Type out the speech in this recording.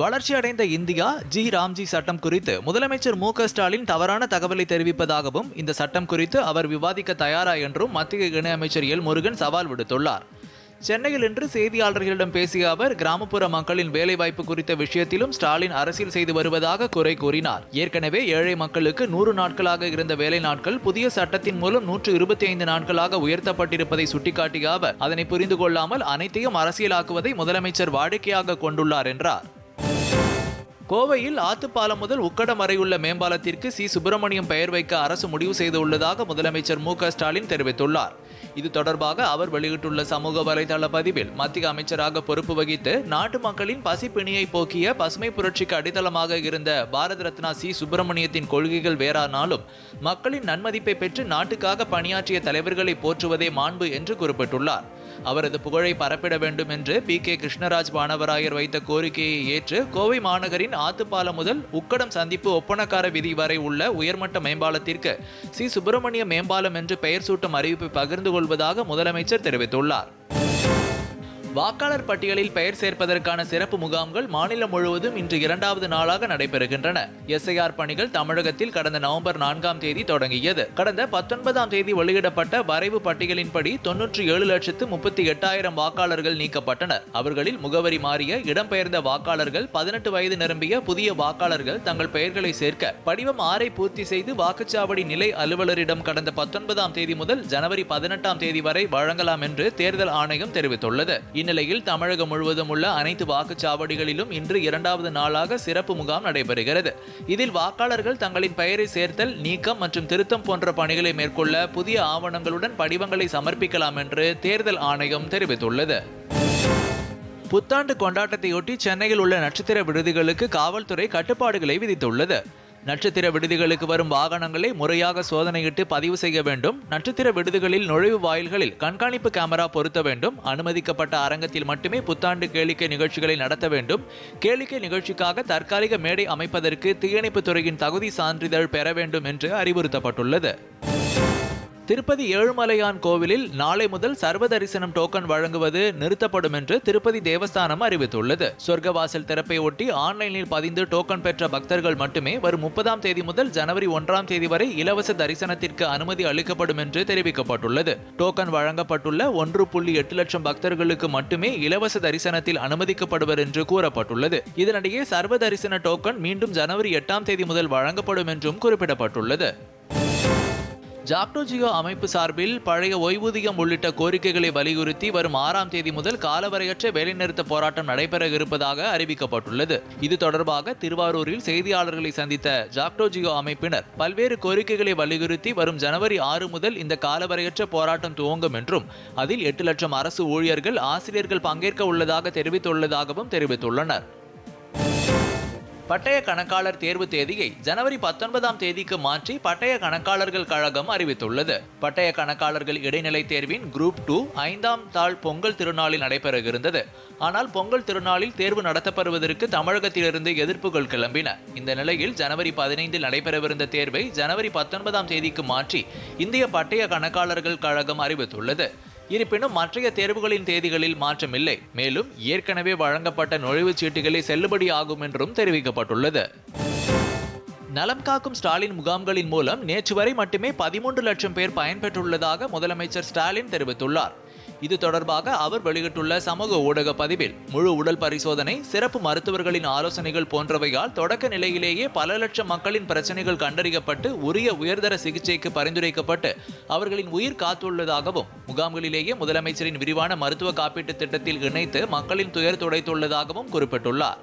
வளர்ச்சியடைந்த India G. Ramji சட்டம் குறித்து முதலமைச்சர் மு. ஸ்டாலின் தவறான தகவலை தெரிவிப்பதாகவும் இந்த சட்டம் குறித்து அவர் விவாதிக்க தயாரா என்றும் மத்திய இணையமைச்சர் எல். முருகன் சவால் விடுத்துள்ளார். சென்னையில் இன்று செய்தியாளர்களிடம் பேசிய அவர் கிராமப்புற மக்களின் வேலைவாய்ப்பு குறித்த விஷயத்திலும் ஸ்டாலின் அரசியல் செய்து வருவதாக குறை கூறினார். ஏற்கனவே ஏழை மக்களுக்கு நூறு நாட்களாக இருந்த வேலை நாட்கள் புதிய சட்டத்தின் மூலம் நூற்று இருபத்தி ஐந்து நாட்களாக உயர்த்தப்பட்டிருப்பதை சுட்டிக்காட்டிய அவர் அதனை புரிந்து கொள்ளாமல் அனைத்தையும் அரசியலாக்குவதை முதலமைச்சர் வாடிக்கையாக கொண்டுள்ளார் என்றார். கோவையில் ஆத்துப்பாலம் முதல் உக்கடம் வரையுள்ள மேம்பாலத்திற்கு சி. சுப்பிரமணியம் பெயர் வைக்க அரசு முடிவு செய்துள்ளதாக முதலமைச்சர் மு. க. ஸ்டாலின் தெரிவித்துள்ளார். இது தொடர்பாக அவர் வெளியிட்டுள்ள சமூக வலைதள பதிவில் மத்திய அமைச்சராக பொறுப்பு வகித்து நாட்டு மக்களின் பசிப்பிணியை போக்கிய பசுமை புரட்சிக்கு அடித்தளமாக இருந்த பாரத ரத்னா சி. சுப்பிரமணியத்தின் கொள்கைகள் வேறானாலும் மக்களின் நன்மதிப்பை பெற்று நாட்டுக்காக பணியாற்றிய தலைவர்களை போற்றுவதே மாண்பு என்று குறிப்பிட்டுள்ளார். அவரது புகழை பரப்பிட வேண்டும் என்று பி கே கிருஷ்ணராஜ் பானவராயர் வைத்த கோரிக்கையை ஏற்று கோவை மாநகரின் ஆத்துப்பாலம் முதல் உக்கடம் சந்திப்பு ஒப்பனக்கார விதி வரை உள்ள உயர்மட்ட மேம்பாலத்திற்கு சி. சுப்பிரமணிய மேம்பாலம் என்று பெயர் சூட்டும் அறிவிப்பை பகிர்ந்து கொள்வதாக முதலமைச்சர் தெரிவித்துள்ளார். வாக்காளர் பட்டியலில் பெயர் சேர்ப்பதற்கான சிறப்பு முகாம்கள் மாநிலம் முழுவதும் இன்று இரண்டாவது நாளாக நடைபெறுகின்றன. எஸ்ஐஆர் பணிகள் தமிழகத்தில் கடந்த நவம்பர் நான்காம் தேதி தொடங்கியது. கடந்த பத்தொன்பதாம் தேதி வெளியிடப்பட்ட வரைவு பட்டியலின்படி தொன்னூற்றி ஏழு லட்சத்து முப்பத்தி எட்டாயிரம் வாக்காளர்கள் நீக்கப்பட்டனர். அவர்களில் முகவரி மாறிய இடம்பெயர்ந்த வாக்காளர்கள் பதினெட்டு வயது நிரம்பிய புதிய வாக்காளர்கள் தங்கள் பெயர்களை சேர்க்க படிவம் ஆறை பூர்த்தி செய்து வாக்குச்சாவடி நிலை அலுவலரிடம் கடந்த பத்தொன்பதாம் தேதி முதல் ஜனவரி பதினெட்டாம் தேதி வரை வழங்கலாம் என்று தேர்தல் ஆணையம் தெரிவித்துள்ளது. இந்நிலையில் தமிழகம் முழுவதும் உள்ள அனைத்து வாக்குச்சாவடிகளிலும் இன்று இரண்டாவது நாளாக சிறப்பு முகாம் நடைபெறுகிறது. இதில் வாக்காளர்கள் தங்களின் பெயரை சேர்த்தல் நீக்கம் மற்றும் திருத்தம் போன்ற பணிகளை மேற்கொள்ள புதிய ஆவணங்களுடன் படிவங்களை சமர்ப்பிக்கலாம் என்று தேர்தல் ஆணையம் தெரிவித்துள்ளது. புத்தாண்டு கொண்டாட்டத்தையொட்டி சென்னையில் உள்ள நட்சத்திர விடுதிகளுக்கு காவல்துறை கட்டுப்பாடுகளை விதித்துள்ளது. நட்சத்திர விடுதிகளுக்கு வரும் வாகனங்களை முறையாக சோதனையிட்டு பதிவு செய்ய வேண்டும். நட்சத்திர விடுதிகளில் நுழைவு வாயில்களில் கண்காணிப்பு கேமரா பொருத்த வேண்டும். அனுமதிக்கப்பட்ட அரங்கத்தில் மட்டுமே புத்தாண்டு கேளிக்கை நிகழ்ச்சிகளை நடத்த வேண்டும். கேளிக்கை நிகழ்ச்சிக்காக தற்காலிக மேடை அமைப்பதற்கு தீயணைப்பு துறையின் தகுதி சான்றிதழ் பெற வேண்டும் என்று அறிவுறுத்தப்பட்டுள்ளது. திருப்பதி ஏழுமலையான் கோவிலில் நாளை முதல் சர்வ தரிசனம் டோக்கன் வழங்குவது நிறுத்தப்படும் என்று திருப்பதி தேவஸ்தானம் அறிவித்துள்ளது. சொர்க்கவாசல் திறப்பை ஒட்டி ஆன்லைனில் பதிந்து டோக்கன் பெற்ற பக்தர்கள் மட்டுமே வரும் முப்பதாம் தேதி முதல் ஜனவரி ஒன்றாம் தேதி வரை இலவச தரிசனத்திற்கு அனுமதி அளிக்கப்படும் என்று தெரிவிக்கப்பட்டுள்ளது. டோக்கன் வழங்கப்பட்டுள்ள ஒன்று புள்ளி எட்டு லட்சம் பக்தர்களுக்கு மட்டுமே இலவச தரிசனத்தில் அனுமதிக்கப்படுவர் என்று கூறப்பட்டுள்ளது. இதனிடையே சர்வ தரிசன டோக்கன் மீண்டும் ஜனவரி எட்டாம் தேதி முதல் வழங்கப்படும் என்றும் குறிப்பிடப்பட்டுள்ளது. ஜாக்டோஜியோ அமைப்பு சார்பில் பழைய ஓய்வூதியம் உள்ளிட்ட கோரிக்கைகளை வலியுறுத்தி வரும் ஆறாம் தேதி முதல் காலவரையற்ற வேலைநிறுத்த போராட்டம் நடைபெற இருப்பதாக அறிவிக்கப்பட்டுள்ளது. இது தொடர்பாக திருவாரூரில் செய்தியாளர்களை சந்தித்த ஜாக்டோஜியோ அமைப்பினர் பல்வேறு கோரிக்கைகளை வலியுறுத்தி வரும் ஜனவரி ஆறு முதல் இந்த காலவரையற்ற போராட்டம் துவங்கும் என்றும் அதில் எட்டு லட்சம் அரசு ஊழியர்கள் ஆசிரியர்கள் பங்கேற்க உள்ளதாக தெரிவித்துள்ளதாகவும் தெரிவித்துள்ளனர். பட்டய கணக்காளர் தேர்வு தேதியை ஜனவரி பத்தொன்பதாம் தேதிக்கு மாற்றி பட்டய கணக்காளர்கள் கழகம் அறிவித்துள்ளது. பட்டய கணக்காளர்கள் இடைநிலை தேர்வின் குரூப் டூ ஐந்தாம் தாள் பொங்கல் திருநாளில் நடைபெறவிருந்தது. ஆனால் பொங்கல் திருநாளில் தேர்வு நடத்தப்படுவதற்கு தமிழகத்திலிருந்து எதிர்ப்புகள் கிளம்பின. இந்த நிலையில் ஜனவரி பதினைந்தில் நடைபெறவிருந்த தேர்வை ஜனவரி பத்தொன்பதாம் தேதிக்கு மாற்றி இந்திய பட்டய கணக்காளர்கள் கழகம் அறிவித்துள்ளது. இருப்பினும் மற்றைய தேர்வுகளின் தேதிகளில் மாற்றமில்லை மேலும் ஏற்கனவே வழங்கப்பட்ட நுழைவுச் சீட்டுகளை செல்லுபடியாகும் என்றும் தெரிவிக்கப்பட்டுள்ளது. நலம் காக்கும் ஸ்டாலின் முகாம்களின் மூலம் நேற்று வரை மட்டுமே பதிமூன்று லட்சம் பேர் பயன்பெற்றுள்ளதாக முதலமைச்சர் ஸ்டாலின் தெரிவித்துள்ளார். இது தொடர்பாக அவர் வெளியிட்டுள்ள சமூக ஊடக பதிவில் முழு உடல் பரிசோதனை சிறப்பு மருத்துவர்களின் ஆலோசனைகள் போன்றவையால் தொடக்க நிலையிலேயே பல லட்சம் மக்களின் பிரச்சனைகள் கண்டறியப்பட்டு உரிய உயர்தர சிகிச்சைக்கு பரிந்துரைக்கப்பட்டு அவர்களின் உயிர் காத்துள்ளதாகவும் முகாம்களிலேயே முதலமைச்சரின் விரிவான மருத்துவ காப்பீட்டு திட்டத்தில் இணைத்து மக்களின் துயர் துடைத்துள்ளதாகவும் குறிப்பிட்டுள்ளார்.